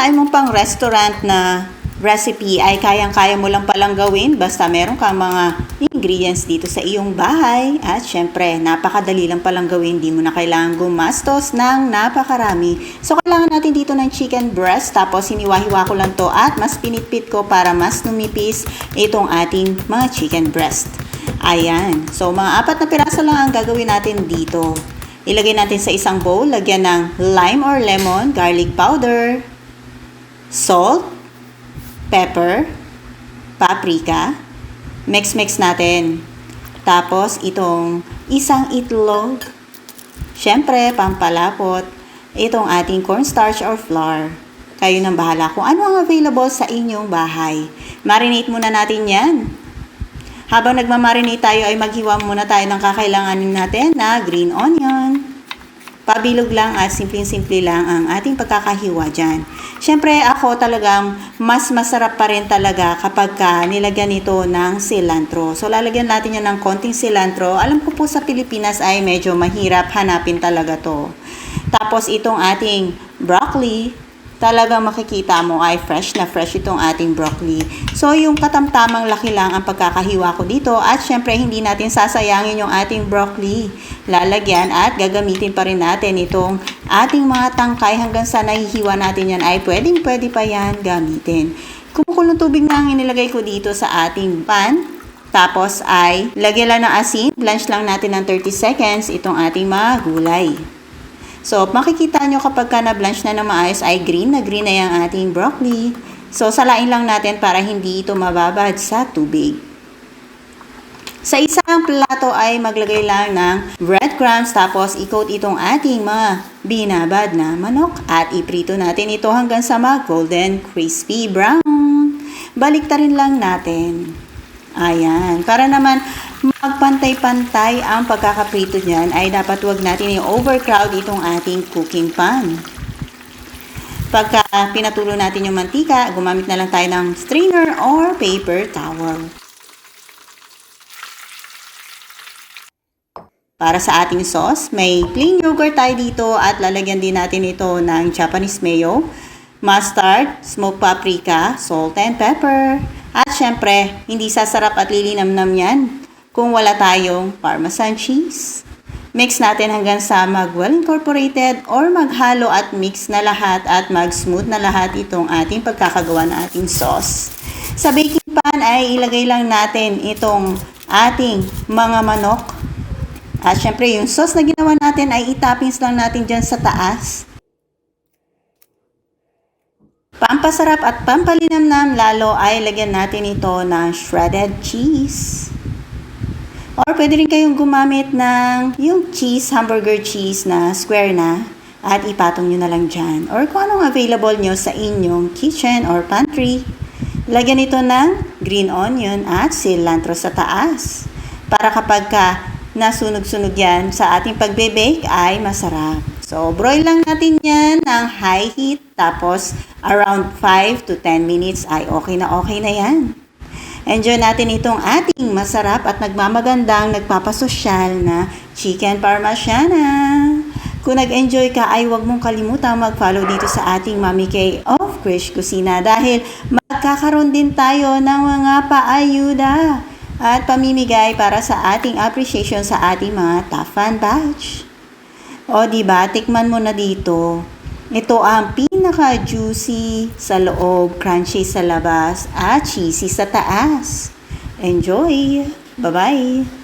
akalain mong pang restaurant na recipe ay kayang-kaya mo lang palang gawin basta meron kang mga ingredients dito sa iyong bahay. At syempre, napakadali lang palang gawin. Di mo na kailangan gumastos ng napakarami. So, kailangan natin dito ng chicken breast. Tapos, hiniwa-hiwa ko lang to at mas pinitpit ko para mas numipis itong ating mga chicken breast. Ayan. So, mga apat na piraso lang ang gagawin natin dito. Ilagay natin sa isang bowl, lagyan ng lime or lemon, garlic powder, salt, pepper, paprika, mix-mix natin. Tapos, itong isang itlog, syempre, pampalapot, itong ating cornstarch or flour. Kayo nang bahala kung ano ang available sa inyong bahay. Marinate muna natin yan. Habang nagmamarinate tayo ay maghiwa muna tayo ng kakailanganin natin na green onion. Pabilog lang at simpleng-simple lang ang ating pagkakahiwa dyan. Siyempre ako talagang mas masarap pa rin talaga kapag ka nilagyan ito ng cilantro. So lalagyan natin yan ng konting cilantro. Alam ko po sa Pilipinas ay medyo mahirap hanapin talaga to. Tapos itong ating broccoli, talagang makikita mo ay fresh na fresh itong ating broccoli. So, yung katamtamang laki lang ang pagkakahiwa ko dito at syempre hindi natin sasayangin yung ating broccoli. Lalagyan at gagamitin pa rin natin itong ating mga tangkay hanggang sa nahihiwa natin yan ay pwedeng pwede pa yan gamitin. Kumukulong tubig na ang inilagay ko dito sa ating pan. Tapos ay lagyan lang ng asin, blanch lang natin ng 30 seconds itong ating mga gulay. So, makikita nyo kapag ka na-blanch na ng maayos ay green na green na yung ating broccoli. So, salain lang natin para hindi ito mababad sa tubig. Sa isang plato ay maglagay lang ng breadcrumbs tapos i-coat itong ating mga binabad na manok at iprito natin ito hanggang sa mag golden crispy brown. Baliktarin lang natin. Ayan. Para naman magpantay-pantay ang pagkakaprito niyan ay dapat wag natin i-overcrowd itong ating cooking pan. Pagka pinatulo natin yung mantika, gumamit na lang tayo ng strainer or paper towel. Para sa ating sauce, may plain yogurt tayo dito at lalagyan din natin ito ng Japanese mayo, mustard, smoked paprika, salt and pepper. At syempre, hindi sasarap at lilinamnam yan kung wala tayong parmesan cheese. Mix natin hanggang sa mag well incorporated or maghalo at mix na lahat at mag-smooth na lahat itong ating pagkakagawa ng ating sauce. Sa baking pan ay ilagay lang natin itong ating mga manok. At syempre yung sauce na ginawa natin ay itoppings lang natin dyan sa taas. Pampasarap at pampalinamnam lalo ay lagyan natin ito ng shredded cheese. Or pwede rin kayong gumamit ng yung cheese, hamburger cheese na square na at ipatong nyo na lang dyan. Or kung anong available nyo sa inyong kitchen or pantry. Lagyan ito ng green onion at cilantro sa taas. Para kapag ka nasunog-sunog yan sa ating pagbe-bake ay masarap. So, broil lang natin yan ng high heat. Tapos, around 5 to 10 minutes ay okay na okay na yan. Enjoy natin itong ating masarap at nagmamagandang nagpapasosyal na chicken parmesiana. Kung nag-enjoy ka ay huwag mong kalimutang mag-follow dito sa ating Mami K of Krish Kusina dahil magkakaroon din tayo ng mga paayuda at pamimigay para sa ating appreciation sa ating mga top fan batch. O di ba, tikman mo na dito. Ito ang pinaka-juicy sa loob, crunchy sa labas, at cheesy sa taas. Enjoy! Bye-bye!